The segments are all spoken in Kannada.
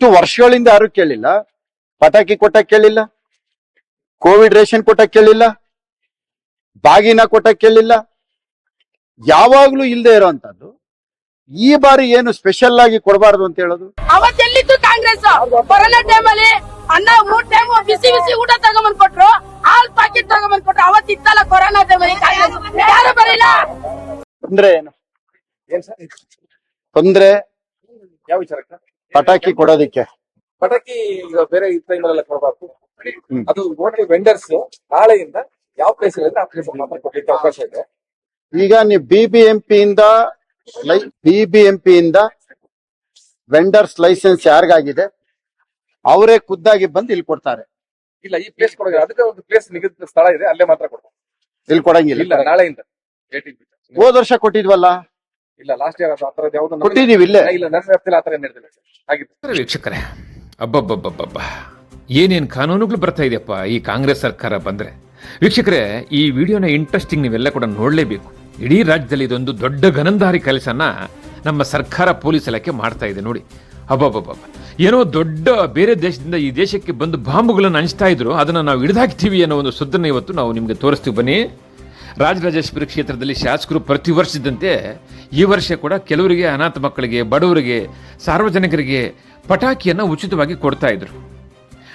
ಇಷ್ಟು ವರ್ಷಗಳಿಂದ ಯಾರು ಕೇಳಿಲ್ಲ? ಪಟಾಕಿ ಕೊಟ್ಟ ಕೇಳಿಲ್ಲ? ಕೋವಿಡ್ ರೇಷನ್ ಕೊಟ್ಟ ಕೇಳಿಲ್ಲ? ಬಾಗಿನ ಕೊಟ್ಟ ಕೇಳಿಲ್ಲ? ಯಾವಾಗ್ಲೂ ಇಲ್ಲದೆ ಇರೋಂಥದ್ದು ಈ ಬಾರಿ ಏನು ಸ್ಪೆಷಲ್ ಆಗಿ ಕೊಡಬಾರ್ದು ಅಂತ ಹೇಳೋದು? ಅವತ್ತೆಲ್ಲಿತ್ತು ಕಾಂಗ್ರೆಸ್? ಕೊರೋನಾ ಟೈಮಲ್ಲಿ ಅನ್ನ ಮೂರ್ ಟೈಮ್ ಬಿಸಿ ಬಿಸಿ ಊಟ ತಗೊಂಬಂದ್ ಕೊಟ್ರು ಹಾಲ್ ಪ್ಯಾಕೆಟ್ ತಗೊಂಬಂದ್ ಕೊಟ್ರು ಅವತ್ತಿತ್ತಲ್ಲ ಕೊರೋನಾ ಟೈಮಲ್ಲಿ ಕಾಂಗ್ರೆಸ್? ಯಾರು ಬರಲಿಲ್ಲ? ತೊಂದ್ರೆ ಏನು? ಏನ್ ಸರ್ ತೊಂದ್ರೆ? ಯಾವ ವಿಚಾರಕ್ಕ? ಪಟಾಕಿ ಕೊಡೋದಿಕ್ಕೆ. ಪಟಾಕಿ ಈಗ ಬೇರೆ ಟೈಮ್ ಅಲ್ಲೆಲ್ಲ ಕೊಡಬಾರ್ದು. ಅದು ಓನ್ಲಿ ವೆಂಡರ್ಸ್ ನಾಳೆಯಿಂದ ಯಾವ ಪ್ಲೇಸ್ ಇರುತ್ತೆ ಆ ಪ್ಲೇಸ್ ಮಾತ್ರ ಕೊಡ್ಲಿಕ್ಕೆ ಅವಕಾಶ ಇದೆ. ಈಗ ನೀವು ಬಿಬಿಎಂಪಿ ಇಂದ ಬಿಬಿಎಂಪಿ ಇಂದ ವೆಂಡರ್ಸ್ ಲೈಸೆನ್ಸ್ ಯಾರಿಗಾಗಿದೆ ಅವರೇ ಖುದ್ದಾಗಿ ಬಂದು ಇಲ್ಲಿ ಕೊಡ್ತಾರೆ. ಇಲ್ಲ ಈ ಪ್ಲೇಸ್ ಕೊಡೋದಿಲ್ಲ. ಅದಕ್ಕೆ ಒಂದು ಪ್ಲೇಸ್ ನಿಗದಿತ ಸ್ಥಳ ಇದೆ ಅಲ್ಲೇ ಮಾತ್ರ ಕೊಡ್ತಾರೆ ಇಲ್ಲಿ ಕೊಡಂಗಿಲ್ಲ. ಇಲ್ಲ ನಾಳೆಯಿಂದ. 18 ಹೋದ್ ವರ್ಷ ಕೊಟ್ಟಿದ್ವಲ್ಲ? ಇಲ್ಲ ಲಾಸ್ಟ್ ಇಯರ್ ಆ ತರದ್ ಯಾವ್ದು ಕೊಟ್ಟಿದೀವಿ ಇಲ್ಲ. ಇಲ್ಲ ನರ್ಸರಿ ಆ ತರ ಏನ್ ನಡೆದಿಲ್ಲ ಸರ್ ಹಾಗಿತ್ತು ನಮಸ್ಕಾರ ವೀಕ್ಷಕರೇ ಅಬ್ಬಬ್ಬಬ್ಬಬ್ಬ ಏನೇನು ಕಾನೂನುಗಳು ಬರ್ತಾ ಇದೆಯಪ್ಪ ಈ ಕಾಂಗ್ರೆಸ್ ಸರ್ಕಾರ ಬಂದರೆ? ವೀಕ್ಷಕರೇ ಈ ವಿಡಿಯೋನ ಇಂಟ್ರೆಸ್ಟಿಂಗ್ ನೀವೆಲ್ಲ ಕೂಡ ನೋಡಲೇಬೇಕು. ಇಡೀ ರಾಜ್ಯದಲ್ಲಿ ಇದೊಂದು ದೊಡ್ಡ ಗನಂದಾರಿ ಕೆಲಸನ ನಮ್ಮ ಸರ್ಕಾರ ಪೊಲೀಸ್ ಇಲಾಖೆ ಮಾಡ್ತಾ ಇದೆ ನೋಡಿ. ಅಬ್ಬಬ್ಬಬ್ಬ ಏನೋ ದೊಡ್ಡ ಬೇರೆ ದೇಶದಿಂದ ಈ ದೇಶಕ್ಕೆ ಬಂದು ಬಾಂಬುಗಳನ್ನು ಹಂಚ್ತಾ ಇದ್ರು ಅದನ್ನು ನಾವು ಹಿಡಿದಾಕ್ತೀವಿ ಅನ್ನೋ ಒಂದು ಸುದ್ದನ್ನು ಇವತ್ತು ನಾವು ನಿಮಗೆ ತೋರಿಸ್ತೀವಿ. ಬನ್ನಿ. ರಾಜರಾಜೇಶ್ವರಿ ಕ್ಷೇತ್ರದಲ್ಲಿ ಶಾಸಕರು ಪ್ರತಿ ವರ್ಷದಂತೆ ಈ ವರ್ಷ ಕೂಡ ಕೆಲವರಿಗೆ ಅನಾಥ ಮಕ್ಕಳಿಗೆ, ಬಡವರಿಗೆ, ಸಾರ್ವಜನಿಕರಿಗೆ ಪಟಾಕಿಯನ್ನು ಉಚಿತವಾಗಿ ಕೊಡ್ತಾ ಇದ್ರು.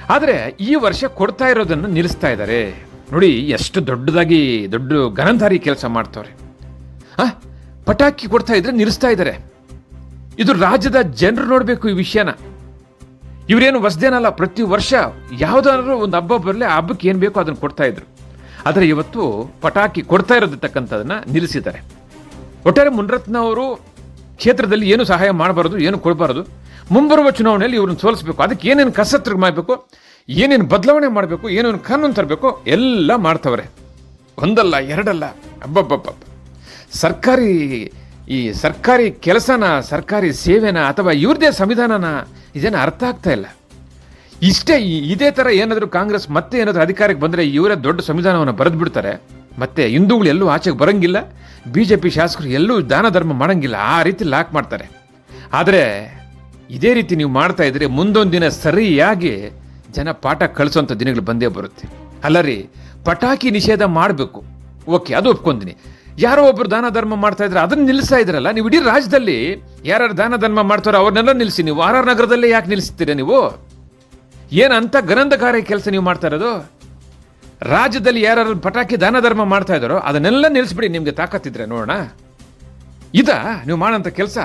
ಆದರೆ ಈ ವರ್ಷ ಕೊಡ್ತಾ ಇರೋದನ್ನು ನಿಲ್ಲಿಸ್ತಾ ಇದ್ದಾರೆ ನೋಡಿ, ಎಷ್ಟು ದೊಡ್ಡದಾಗಿ, ದೊಡ್ಡ ಗನಂಧಾರಿ ಕೆಲಸ ಮಾಡ್ತವ್ರೆ. ಆ, ಪಟಾಕಿ ಕೊಡ್ತಾ ಇದ್ರೆ ನಿಲ್ಲಿಸ್ತಾ ಇದ್ದಾರೆ ಇದು ರಾಜ್ಯದ ಜನರು ನೋಡಬೇಕು ಈ ವಿಷಯನ. ಇವರೇನು ಹೊಸದೇನಲ್ಲ ಪ್ರತಿ ವರ್ಷ ಯಾವುದಾದ್ರೂ ಒಂದು ಹಬ್ಬ ಬರಲಿ ಹಬ್ಬಕ್ಕೆ ಏನು ಬೇಕೋ ಅದನ್ನು ಕೊಡ್ತಾ ಇದ್ರು. ಆದರೆ ಇವತ್ತು ಪಟಾಕಿ ಕೊಡ್ತಾ ಇರೋದಿರ್ತಕ್ಕಂಥದ್ದನ್ನು ನಿಲ್ಲಿಸಿದ್ದಾರೆ. ಒಟ್ಟಾರೆ ಮುನ್ರತ್ನ ಅವರು ಕ್ಷೇತ್ರದಲ್ಲಿ ಏನು ಸಹಾಯ ಮಾಡಬಾರದು, ಏನು ಕೊಡಬಾರದು, ಮುಂಬರುವ ಚುನಾವಣೆಯಲ್ಲಿ ಇವ್ರನ್ನ ಸೋಲಿಸಬೇಕು, ಅದಕ್ಕೆ ಏನೇನು ಕಸತ್ರ ಮಾಡಬೇಕು, ಏನೇನು ಬದಲಾವಣೆ ಮಾಡಬೇಕು, ಏನೇನು ಕಾನೂನು ತರಬೇಕು, ಎಲ್ಲ ಮಾಡ್ತವ್ರೆ. ಒಂದಲ್ಲ, ಎರಡಲ್ಲ ಅಬ್ಬಬ್ಬಬ್ಬ ಸರ್ಕಾರಿ ಈ ಸರ್ಕಾರಿ ಕೆಲಸನ, ಸರ್ಕಾರಿ ಸೇವೆನ ಅಥವಾ ಇವ್ರದೇ ಸಂವಿಧಾನನ ಇದೇನು ಅರ್ಥ ಆಗ್ತಾ ಇಲ್ಲ. ಇಷ್ಟೇ ಇದೇ ತರ ಏನಾದರೂ ಕಾಂಗ್ರೆಸ್ ಮತ್ತೆ ಏನಾದರೂ ಅಧಿಕಾರಕ್ಕೆ ಬಂದರೆ ಇವರೇ ದೊಡ್ಡ ಸಂವಿಧಾನವನ್ನು ಬರೆದು ಬಿಡ್ತಾರೆ ಮತ್ತೆ ಹಿಂದೂಗಳು ಎಲ್ಲೂ ಆಚೆಗೆ ಬರಂಗಿಲ್ಲ ಬಿ ಜೆ ಪಿ ಶಾಸಕರು ಎಲ್ಲೂ ದಾನ ಧರ್ಮ ಮಾಡಂಗಿಲ್ಲ, ಆ ರೀತಿ ಲಾಕ್ ಮಾಡ್ತಾರೆ. ಆದರೆ ಇದೇ ರೀತಿ ನೀವು ಮಾಡ್ತಾ ಇದ್ರೆ ಮುಂದೊಂದು ದಿನ ಸರಿಯಾಗಿ ಜನ ಪಾಠ ಕಳಿಸೋಂಥ ದಿನಗಳು ಬಂದೇ ಬರುತ್ತೆ. ಅಲ್ಲ ರೀ, ಪಟಾಕಿ ನಿಷೇಧ ಮಾಡಬೇಕು. ಓಕೆ, ಅದು ಒಪ್ಕೊಂತೀನಿ. ಯಾರೋ ಒಬ್ರು ದಾನ ಧರ್ಮ ಮಾಡ್ತಾ ಇದ್ರೆ ಅದನ್ನ ನಿಲ್ಲಿಸ್ತಾ ಇದ್ರಲ್ಲ, ನೀವು ಇಡೀ ರಾಜ್ಯದಲ್ಲಿ ಯಾರ್ಯಾರು ದಾನ ಧರ್ಮ ಮಾಡ್ತಾರೋ ಅವ್ರನ್ನೆಲ್ಲ ನಿಲ್ಲಿಸಿ ನೀವು. ಆರ್ ಆರ್ ನಗರದಲ್ಲೇ ಯಾಕೆ ನಿಲ್ಲಿಸ್ತೀರಾ ನೀವು? ಏನಂತ ಗನಂದಕಾರಿ ಕೆಲಸ ನೀವು ಮಾಡ್ತಾ ಇರೋದು? ರಾಜ್ಯದಲ್ಲಿ ಯಾರು ಪಟಾಕಿ ದಾನ ಧರ್ಮ ಮಾಡ್ತಾ ಇದ್ದಾರೋ ಅದನ್ನೆಲ್ಲ ನಿಲ್ಲಿಸ್ಬಿಡಿ ನಿಮ್ಗೆ ತಾಕತ್ತಿದ್ರೆ ನೋಡೋಣ. ಇದ ನೀವು ಮಾಡೋಂಥ ಕೆಲಸ.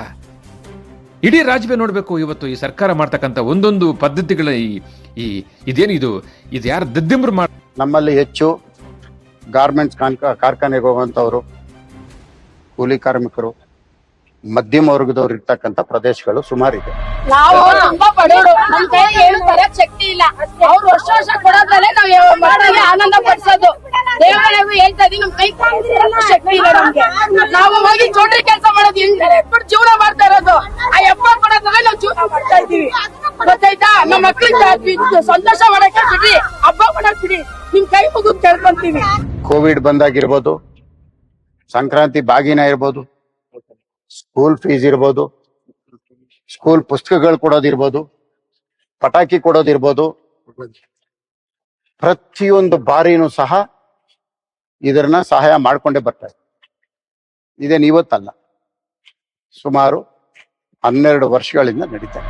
ಇಡೀ ರಾಜ್ಯವೇ ನೋಡಬೇಕು ಇವತ್ತು ಈ ಸರ್ಕಾರ ಮಾಡ್ತಕ್ಕಂಥ ಒಂದೊಂದು ಪದ್ಧತಿಗಳ ಈ ಈ ಇದೇನಿದು ಇದು? ಯಾರು ದದ್ದಿಂಬ್ರು ಮಾಡ ನಮ್ಮಲ್ಲಿ ಹೆಚ್ಚು ಗಾರ್ಮೆಂಟ್ಸ್ ಕಾರ್ಖಾನೆಗೆ ಹೋಗುವಂತವ್ರು ಕೂಲಿ ಕಾರ್ಮಿಕರು ಮಧ್ಯಮ ವರ್ಗದವ್ರು ಇರ್ತಕ್ಕಂತ ಪ್ರದೇಶಗಳು ಸುಮಾರಿದೆ. ನಾವು ತುಂಬಾ ಬಡವರು. ನಮ್ ಕೈ ಏನು ಶಕ್ತಿ ಇಲ್ಲ. ಅವ್ರು ವರ್ಷ ವರ್ಷ ಕೊಡೋದ್ರಲ್ಲೇ ನಾವ್ ಮಕ್ಕಳಿಗೆ ಆನಂದ ಪಡಿಸೋದು. ದೇವಾಲಯವು ಹೇಳ್ತಾ ಇದೀವಿ ನಮ್ ಕೈ ಶಕ್ತಿ ಇಲ್ಲ ನಮ್ಗೆ. ನಾವು ಹೋಗಿ ಚೋಟ್ರಿ ಕೆಲಸ ಮಾಡೋದು ಎಟ್ಬಿಟ್ಟು ಜೀವನ ಮಾಡ್ತಾ ಇರೋದು. ಆ ಎಪ್ಪ ಕೊಡೋದ್ರಲ್ಲೇ ನಾವು ಜೀವನ ಮಾಡ್ತಾ ಇದೀವಿ ಗೊತ್ತಾಯ್ತಾ? ನಮ್ಮ ಮಕ್ಳಿಗೆ ಸಂತೋಷ ಮಾಡಕ್ಕೆ ಬಿಡ್ರಿ. ಹಬ್ಬ ಮಾಡಕ್ ಬಿಡಿ ನಿಮ್ ಕೈ ಮುಗಿದು ಕೇಳ್ಕೊಂತೀವಿ. ಕೋವಿಡ್ ಬಂದಾಗಿರ್ಬೋದು ಸಂಕ್ರಾಂತಿ ಬಾಗಿನ ಇರ್ಬೋದು ಸ್ಕೂಲ್ ಫೀಸ್ ಇರ್ಬೋದು ಸ್ಕೂಲ್ ಪುಸ್ತಕಗಳು ಕೊಡೋದಿರ್ಬೋದು, ಪಟಾಕಿ ಕೊಡೋದಿರ್ಬೋದು, ಪ್ರತಿಯೊಂದು ಬಾರಿನೂ ಸಹ ಇದನ್ನ ಸಹಾಯ ಮಾಡ್ಕೊಂಡೇ ಬರ್ತಾರೆ ಇದೇನು ಇವತ್ತಲ್ಲ, ಸುಮಾರು ಹನ್ನೆರಡು ವರ್ಷಗಳಿಂದ ನಡೀತಾ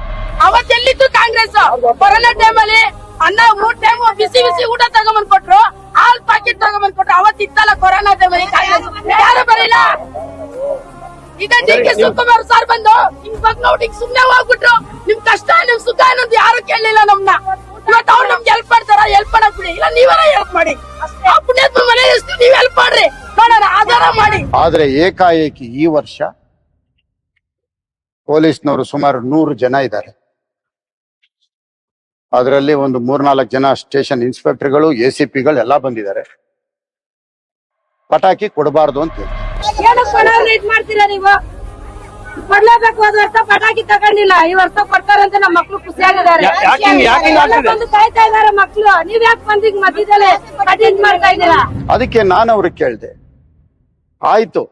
ಅವತ್ತೆಲ್ಲಿತ್ತು ಕಾಂಗ್ರೆಸ್? ಕೊರೋನಾ ಟೈಮಲ್ಲಿ ಅನ್ನ ಮೂರ್ ಟೈಮ್ ಬಿಸಿ ಬಿಸಿ ಊಟ ತಗೊಂಬಂದ್ ಕೊಟ್ರು ಹಾಲ್ ಪ್ಯಾಕೆಟ್ ತಗೊಂಬಂದ್ ಕೊಟ್ರು ಅವತ್ತಿತ್ತಲ್ಲ ಕೊರೋನಾ ಟೈಮಲ್ಲಿ ಕಾಂಗ್ರೆಸ್? ಯಾರು ಬರಲಿಲ್ಲ? ಈಗ ಡಿ ಕೆ ಶಿವಕುಮಾರ್ ಸರ್ ಬಂದು ಹಿಂಗ್ ಬಂದ್ ನೋಡಿ ಹಿಂಗ್ ಸುಮ್ನೆ ಹೋಗ್ಬಿಟ್ರು. ನಿಮ್ ಕಷ್ಟ ನಿಮ್ ಸುಖ ಅನ್ನೋದು ಯಾರು ಕೇಳಲಿಲ್ಲ ನಮ್ನ. ಇವತ್ತು ಅವ್ರು ನಮ್ಗೆ ಹೆಲ್ಪ್ ಮಾಡ್ತಾರ? ಹೆಲ್ಪ್ ಮಾಡಕ್ ಬಿಡಿ. ಇಲ್ಲ ನೀವೇ ಹೆಲ್ಪ್ ಮಾಡಿ. ಆ ಪುಣ್ಯಾತ್ಮ ಮನೆ ನೀವ್ ಹೆಲ್ಪ್ ಮಾಡ್ರಿ. ನೋಡೋಣ ಆಧಾರ ಮಾಡಿ. ಆದ್ರೆ ಏಕಾಏಕಿ ಈ ವರ್ಷ ಪೊಲೀಸ್ನವರು ಸುಮಾರು ನೂರು ಜನ ಇದ್ದಾರೆ. ಅದರಲ್ಲಿ ಒಂದು ಮೂರ್ನಾಲ್ಕು ಜನ ಸ್ಟೇಷನ್ ಇನ್ಸ್ಪೆಕ್ಟರ್ಗಳು ಎ ಸಿ ಪಿಗಳು ಎಲ್ಲ ಬಂದಿದ್ದಾರೆ. ಪಟಾಕಿ ಕೊಡಬಾರ್ದು ಅಂತ ಹೇಳಿ ಏನಕ್ಕೆ ಇದ್ ಮಾಡ್ತೀರಾ ನೀವು? ಕೊಡ್ಲೇಬೇಕು ಅದು ವರ್ಷ ಪಟಾಕಿ ತಗೊಂಡಿಲ್ಲ. ಈ ವರ್ಷ ಕೊಡ್ತಾರಂತ ನಮ್ಮ ಮಕ್ಳು ಖುಷಿಯಾಗಿದ್ದಾರೆ. ಬಂದು ಕಾಯ್ತಾ ಇದಾರೆ ಮಕ್ಳು. ನೀವ್ ಯಾಕೆ ಬಂದಿಗ್ ಮಧ್ಯದಲ್ಲೇ ಕಟಿಂಗ್ ಮಾಡ್ತಾ ಇದ್ದೀರಾ? ಅದಕ್ಕೆ ನಾನು ಅವ್ರಿಗೆ ಕೇಳಿದೆ. ಆಯ್ತು.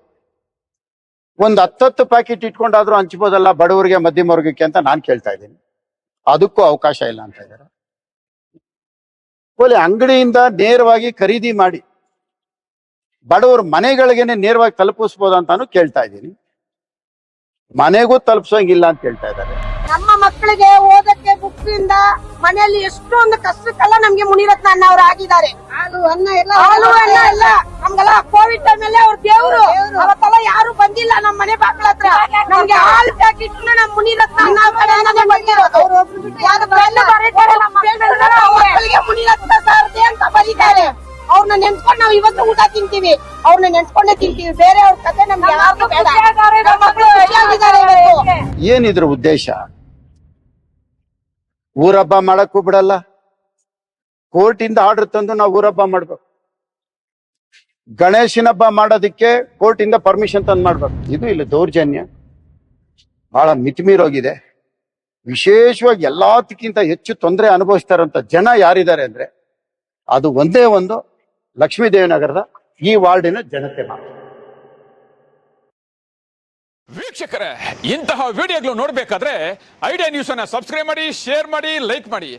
ಒಂದ್ ಹತ್ತತ್ತು ಪ್ಯಾಕೆಟ್ ಇಟ್ಕೊಂಡಾದ್ರೂ ಹಂಚ್ಬೋದಲ್ಲ ಬಡವರಿಗೆ ಮಧ್ಯಮ ವರ್ಗಕ್ಕೆ ಅಂತ ನಾನ್ ಕೇಳ್ತಾ ಇದ್ದೀನಿ. ಅದಕ್ಕೂ ಅವಕಾಶ ಇಲ್ಲ ಅಂತ ಇದ್ದಾರೆ. ಅಂಗಡಿಯಿಂದ ನೇರವಾಗಿ ಖರೀದಿ ಮಾಡಿ. ಬಡವರು ಮನೆಗಳಿಗೆ ನೇರವಾಗಿ ತಲುಪಿಸ್ಬೋದು ಅಂತಾನು ಕೇಳ್ತಾ ಇದ್ದೀನಿ. ಮನೆಗೂ ತಲುಪಿಸೋಂಗಿಲ್ಲ ಅಂತ ಹೇಳ್ತಾ ಇದ್ದಾರೆ. ನಮ್ಮ ಮಕ್ಕಳಿಗೆ ಓದಕ್ಕೆ ಬುಕ್ಸ್ ಇಂದ ಮನೆಯಲ್ಲಿ ಎಷ್ಟೊಂದು ಕಷ್ಟಕ್ಕೆಲ್ಲ ನಮ್ಗೆ ಮುನಿರತ್ನ ಅಣ್ಣ ಅವ್ರು ಆಗಿದ್ದಾರೆ. ಹಾಲು ಅನ್ನ ಎಲ್ಲ ನಮ್ಗೆಲ್ಲ ಕೋವಿಡ್ ಟೈಮ್ ಅವ್ರು ಅವ್ರ ದೇವ್ರು. ಅವತ್ತೆಲ್ಲ ಯಾರು ಬಂದಿಲ್ಲ ನಮ್ಮ ಮನೆ ಬಾಗ್ಲ ಹತ್ರ. ನಮ್ಗೆ ಹಾಲು ಪ್ಯಾಕೆಟ್ ನಮ್ ಮುನಿರತ್ನ ಅಣ್ಣ ಬಂದಿರೋದು. ಯಾರು ಬೆಲ್ಲ ಬರೀತಾರೆ ನಮ್ಮ ಮಕ್ಕಳಿಗೆ ಅವ್ರ ಮಕ್ಕಳಿಗೆ ಮುನಿರತ್ನ ಸಾರದೆ ಅಂತ ಬರೀತಾರೆ. ಅವ್ರನ್ನ ನೆನ್ಸ್ಕೊಂಡ್ ನಾವ್ ಇವತ್ತು ಊಟ ತಿಂತೀವಿ. ಅವ್ರನ್ನ ನೆನ್ಸ್ಕೊಂಡೇ ತಿಂತೀವಿ. ಬೇರೆ ಅವ್ರ ಕತೆ ನಮ್ಗೆ ಯಾರು ಬೇಡ. ನಮ್ಮ ಮಕ್ಕಳು ಖುಷಿಯಾಗಿದ್ದಾರೆ ಇವತ್ತು. ಏನಿದ್ರ ಉದ್ದೇಶ? ಊರಬ್ಬ ಮಾಡಕ್ಕೂ ಬಿಡಲ್ಲ. ಕೋರ್ಟ್ ಇಂದ ಆರ್ಡರ್ ತಂದು ನಾವು ಊರಬ್ಬ ಮಾಡ್ಬೇಕು. ಗಣೇಶನ ಹಬ್ಬ ಮಾಡೋದಕ್ಕೆ ಕೋರ್ಟ್ ಇಂದ ಪರ್ಮಿಷನ್ ತಂದು ಮಾಡ್ಬೇಕು. ಇದು ಇಲ್ಲ ದೌರ್ಜನ್ಯ. ಬಹಳ ಮಿತಿಮೀರೋಗಿದೆ. ವಿಶೇಷವಾಗಿ ಎಲ್ಲದಕ್ಕಿಂತ ಹೆಚ್ಚು ತೊಂದರೆ ಅನುಭವಿಸ್ತಾರಂತ ಜನ ಯಾರಿದ್ದಾರೆ ಅಂದ್ರೆ ಅದು ಒಂದೇ ಒಂದು ಲಕ್ಷ್ಮೀದೇವಿನಗರದ ಈ ವಾರ್ಡಿನ ಜನತೆ ಮಾತ್ರ. ವೀಕ್ಷಕರೇ, ಇಂತಹ ವಿಡಿಯೋಗಳು ನೋಡಬೇಕಾದ್ರೆ ಐಡಿಯಾ ನ್ಯೂಸ್ ಅನ್ನ ಸಬ್ಸ್ಕ್ರೈಬ್ ಮಾಡಿ ಶೇರ್ ಮಾಡಿ ಲೈಕ್ ಮಾಡಿ.